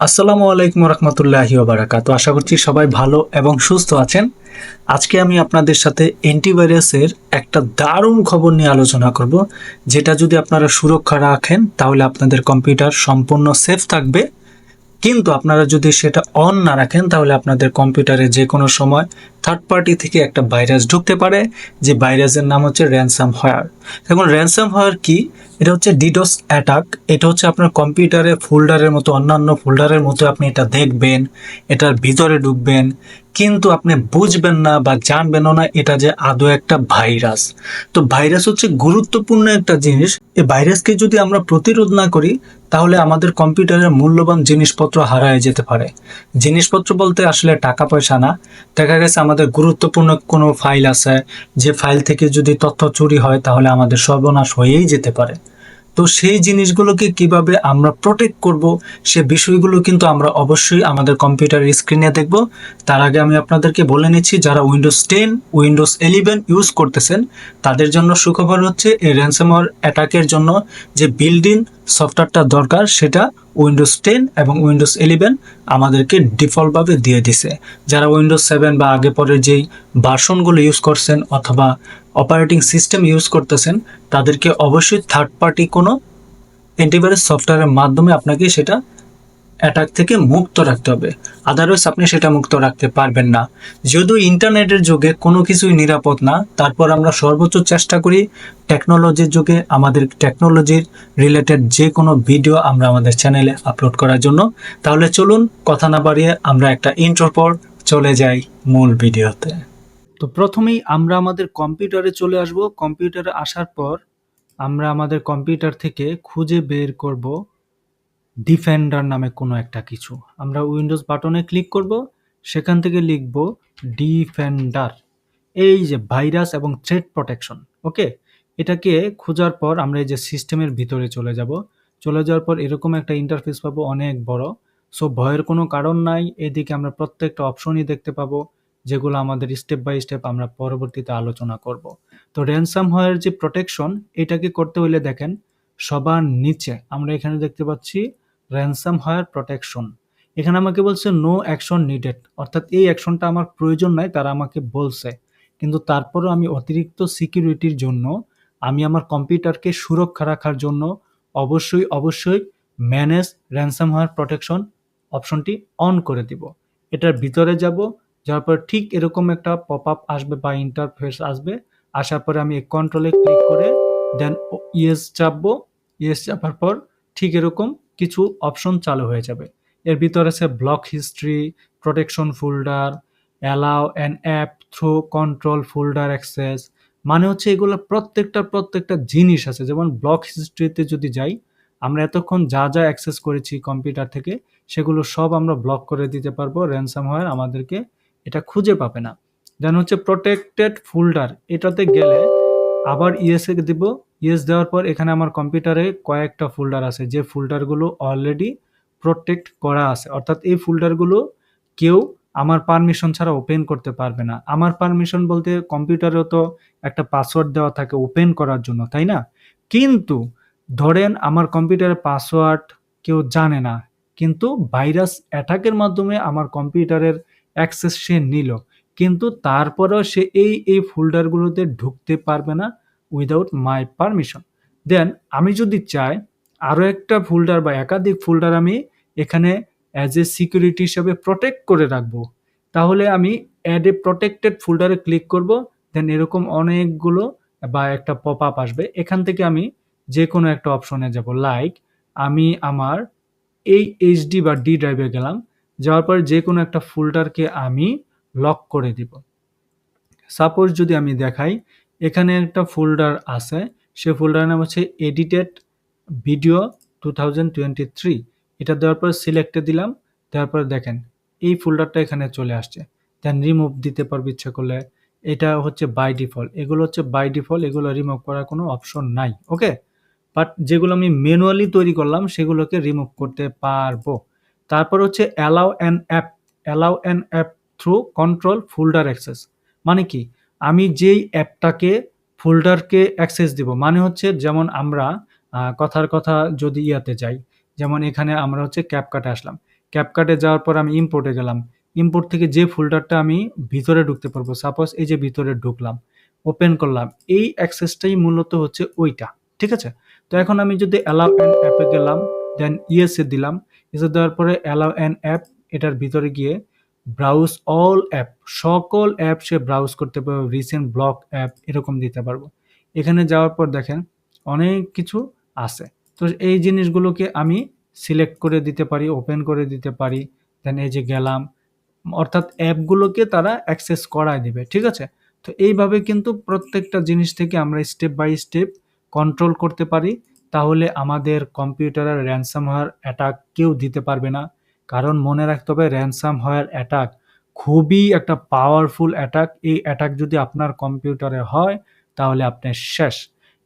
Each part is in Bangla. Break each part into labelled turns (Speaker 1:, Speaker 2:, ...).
Speaker 1: আসসালামু আলাইকুম রহমতুল্লাহি বারাকাতু। আশা করছি সবাই ভালো এবং সুস্থ আছেন। আজকে আমি আপনাদের সাথে অ্যান্টিভাইরাসের একটা দারুণ খবর নিয়ে আলোচনা করব, যেটা যদি আপনারা সুরক্ষা রাখেন, তাহলে আপনাদের কম্পিউটার সম্পূর্ণ সেফ থাকবে। কিন্তু আপনারা যদি সেটা অন না রাখেন, তাহলে আপনাদের কম্পিউটারে যে কোনো সময় থার্ড পার্টি থেকে একটা ভাইরাস ঢুকতে পারে, যে ভাইরাসের নাম হচ্ছে র্যানসাম হয়ার এখন র্যানসাম হয়ার কি? এটা হচ্ছে ডিডোস অ্যাটাক এটা হচ্ছে আপনার কম্পিউটারে ফোল্ডারের মতো, অন্যান্য ফোল্ডারের মতো আপনি এটা দেখবেন, এটার ভিতরে ঢুকবেন। কিন্তু আপনি বুঝবেন না বা জানবেনও না, এটা যে আদৌ একটা ভাইরাস। তো ভাইরাস হচ্ছে গুরুত্বপূর্ণ একটা জিনিস। এই ভাইরাসকে যদি আমরা প্রতিরোধ না করি, তাহলে আমাদের কম্পিউটারের মূল্যবান জিনিসপত্র হারায় যেতে পারে। জিনিসপত্র বলতে আসলে টাকা পয়সা না। দেখা গেছে আমাদের গুরুত্বপূর্ণ কোনো ফাইল আছে, যে ফাইল থেকে যদি তথ্য চুরি হয়, তাহলে আমাদের সর্বনাশ হয়েই যেতে পারে। তো সেই জিনিসগুলোকে কীভাবে আমরা প্রোটেক্ট করব, সে বিষয়গুলো কিন্তু আমরা অবশ্যই আমাদের কম্পিউটারের স্ক্রিনে দেখব। তার আগে আমি আপনাদেরকে বলে নিচ্ছি, যারা Windows ten Windows eleven use করতেছেন, তাদের জন্য সুখবর হচ্ছে এই র্যানসামওয়্যার অ্যাটাকের জন্য যে বিল্ডিং সফটওয়্যারটা দরকার, সেটা উইন্ডোজ টেন এবং উইন্ডোজ ইলেভেন আমাদেরকে ডিফল্টভাবে দিয়ে দিছে। যারা উইন্ডোজ সেভেন বা আগে পরের যেই ভার্সনগুলো ইউজ করছেন অথবা অপারেটিং সিস্টেম ইউজ করতেছেন, তাদেরকে অবশ্যই থার্ড পার্টি কোনো অ্যান্টিভাইরাস সফটওয়্যারের মাধ্যমে আপনাকে সেটা অ্যাটাক থেকে মুক্ত রাখতে হবে। আদারওয়াইজ আপনি সেটা মুক্ত রাখতে পারবেন না। যেহেতু ইন্টারনেটের যুগে কোনো কিছুই নিরাপদ না, তারপর আমরা সর্বোচ্চ চেষ্টা করি টেকনোলজির যুগে, আমাদের টেকনোলজির রিলেটেড যে কোনো ভিডিও আমরা আমাদের চ্যানেলে আপলোড করার জন্য। তাহলে চলুন, কথা না বাড়িয়ে আমরা একটা ইন্ট্রোর পর চলে যাই মূল ভিডিওতে তো প্রথমেই আমরা আমাদের কম্পিউটারে চলে আসব। কম্পিউটারে আসার পর আমরা আমাদের কম্পিউটার থেকে খুঁজে বের করব ডিফেন্ডার নামে কোনো একটা কিছু। আমরা উইন্ডোজ বাটনে ক্লিক করব, সেখান থেকে লিখব ডিফেন্ডার। এই যে ভাইরাস এবং থ্রেড প্রোটেকশন, ওকে? এটাকে খোঁজার পর আমরা এই যে সিস্টেমের ভিতরে চলে যাব। চলে যাওয়ার পর এরকম একটা ইন্টারফেস পাবো অনেক বড়। সো ভয়ের কোনো কারণ নাই। এদিকে আমরা প্রত্যেকটা অপশনই দেখতে পাবো। যেগুলো আমাদের স্টেপ বাই স্টেপ আমরা পরবর্তীতে আলোচনা করব। তো র্যানসাম হওয়ার যে প্রোটেকশন এটাকে করতে হলে দেখেন, সবার নিচে আমরা এখানে দেখতে পাচ্ছি র্যানসাম হয়ার প্রোটেকশন এখানে আমাকে বলছে নো অ্যাকশন নিডেড অর্থাৎ এই অ্যাকশনটা আমার প্রয়োজন নাই, তারা আমাকে বলছে। কিন্তু তারপরেও আমি অতিরিক্ত সিকিউরিটির জন্য, আমি আমার কম্পিউটারকে সুরক্ষা রাখার জন্য অবশ্যই অবশ্যই ম্যানেজ র্যানসাম হয়ার প্রোটেকশন অপশনটি অন করে দিব। এটার ভিতরে যাব যাওয়ার পর ঠিক এরকম একটা পপ আপ আসবে বা ইন্টারফেস আসবে, আসার পরে আমি কন্ট্রোলে ক্লিক করে দেন ইয়েস চাপবো। ইয়েস চাপার পর ঠিক এরকম কিছু অপশন চালু হয়ে যাবে। এর ভিতরে আছে block history protection folder allow an app through control folder access মানে হচ্ছে এগুলো প্রত্যেকটা প্রত্যেকটা জিনিস আছে। যেমন ব্লক হিস্ট্রিতে যদি যাই, আমরা এতক্ষণ যা যা অ্যাক্সেস করেছি কম্পিউটার থেকে, সেগুলো সব আমরা ব্লক করে দিতে পারব। র্যানসাম হওয়ার আমাদেরকে এটা খুঁজে পাবে না। দেন হচ্ছে প্রোটেক্টেড ফোল্ডার এটাতে গেলে আবার ইএসএ দিব। ইয়েস দেওয়ার পর এখানে আমার কম্পিউটারে কয়েকটা ফোল্ডার আছে, যে ফোল্ডারগুলো অলরেডি প্রোটেক্ট করা আছে। অর্থাৎ এই ফোল্ডারগুলো কেউ আমার পারমিশন ছাড়া ওপেন করতে পারবে না। আমার পারমিশন বলতে কম্পিউটারেও তো একটা পাসওয়ার্ড দেওয়া থাকে ওপেন করার জন্য, তাই না? কিন্তু ধরেন আমার কম্পিউটারের পাসওয়ার্ড কেউ জানে না, কিন্তু ভাইরাস অ্যাটাকের মাধ্যমে আমার কম্পিউটারের অ্যাক্সেস সে নিল। কিন্তু তারপরেও সে এই এই ফোল্ডারগুলোতে ঢুকতে পারবে না উইদাউট মাই পারমিশন দেন আমি যদি চাই, আরও একটা ফোল্ডার বা একাধিক ফোল্ডার আমি এখানে অ্যাজ এ সিকিউরিটি হিসাবে প্রোটেক্ট করে রাখব, তাহলে আমি অ্যাড এ প্রোটেক্টেড ফোল্ডারে ক্লিক করব দেন এরকম অনেকগুলো বা একটা পপ আপ আসবে। এখান থেকে আমি যে কোনো একটা অপশনে যাব। লাইক আমি আমার এই এইচডি বা ডি ড্রাইভে গেলাম যাওয়ার পর যে কোনো একটা ফোল্ডারকে আমি লক করে দিব। সাপোজ যদি আমি দেখাই, এখানে একটা ফোল্ডার আছে, সে ফোল্ডারের নাম হচ্ছে এডিটেড ভিডিও টু এটা দেওয়ার পর সিলেক্টে দিলাম, দেওয়ার পর দেখেন, এই ফোল্ডারটা এখানে চলে আসছে। দেন রিমুভ দিতে পারবে ইচ্ছা করলে, এটা হচ্ছে বাই ডিফল্ট এগুলো হচ্ছে বাই ডিফল্ট এগুলো রিমুভ করার কোনো অপশন নাই ওকে বাট যেগুলো আমি ম্যানুয়ালি তৈরি করলাম, সেগুলোকে রিমুভ করতে পারব। তারপর হচ্ছে allow an app allow an app through control folder access মানে কি? আমি যেই অ্যাপটাকে ফোল্ডারকে অ্যাক্সেস দিব মানে হচ্ছে যেমন আমরা কথার কথা যদি ইয়াতে যাই, যেমন এখানে আমরা হচ্ছে ক্যাপকাটে আসলাম। ক্যাপকাটে যাওয়ার পর আমি ইম্পোর্টে গেলাম। ইম্পোর্ট থেকে যে ফোল্ডারটা আমি ভিতরে ঢুকতে পারব সাপোজ এই যে ভিতরে ঢুকলাম ওপেন করলাম, এই অ্যাক্সেসটাই মূলত হচ্ছে ওইটা, ঠিক আছে? তো এখন আমি যদি অ্যালাউ অ্যান্ড অ্যাপে গেলাম দেন ইএসএ দিলাম ইএসএ দেওয়ার পরে অ্যালাউ অ্যান্ড অ্যাপ এটার ভিতরে গিয়ে ব্রাউজ অল অ্যাপ সকল অ্যাপ সে ব্রাউজ করতে পারবে রিসেন্ট ব্লক অ্যাপ এরকম দিতে পারব। এখানে যাওয়ার পর দেখেন অনেক কিছু আছে। তো এই জিনিসগুলোকে আমি সিলেক্ট করে দিতে পারি ওপেন করে দিতে পারি দেন এই যে গেলাম, অর্থাৎ অ্যাপগুলোকে তারা অ্যাক্সেস করায় দিবে, ঠিক আছে? তো এইভাবে কিন্তু প্রত্যেকটা জিনিস থেকে আমরা স্টেপ বাই স্টেপ কন্ট্রোল করতে পারি তাহলে আমাদের কম্পিউটারের র্যানসাম হওয়ার অ্যাটাক কেউ দিতে পারবে না। কারণ মনে রাখতে হবে, র্যানসাম হওয়ার অ্যাটাক খুবই একটা পাওয়ারফুল অ্যাটাক। এই অ্যাটাক যদি আপনার কম্পিউটারে হয়, তাহলে আপনি শেষ।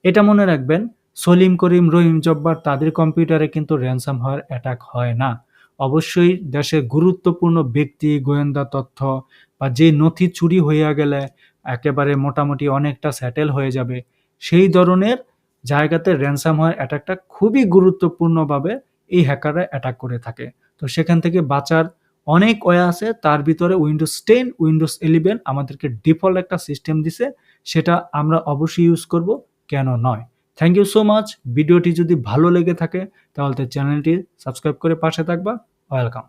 Speaker 1: এটা মনে রাখবেন, সলিম করিম, রহিম জব্বার তাদের কম্পিউটারে কিন্তু র্যানসাম হওয়ার অ্যাটাক হয় না। অবশ্যই দেশের গুরুত্বপূর্ণ ব্যক্তি, গোয়েন্দা তথ্য বা যে নথি চুরি হইয়া গেলে একেবারে মোটামুটি অনেকটা স্যাটেল হয়ে যাবে। সেই ধরনের জায়গাতে র্যানসাম হওয়ার অ্যাটাকটা খুবই গুরুত্বপূর্ণভাবে এই হ্যাকাররা অ্যাটাক করে থাকে। তো সেখান থেকে বাঁচার অনেক ওয়ে আছে, তার ভিতরে উইন্ডোজ টেন উইন্ডোজ ইলেভেন আমাদেরকে ডিফল্ট একটা সিস্টেম দিছে, সেটা আমরা অবশ্যই ইউজ করব, কেন নয়। থ্যাংক ইউ সো মাচ ভিডিওটি যদি ভালো লেগে থাকে, তাহলে চ্যানেলটি সাবস্ক্রাইব করে পাশে থাকবা। ওয়েলকাম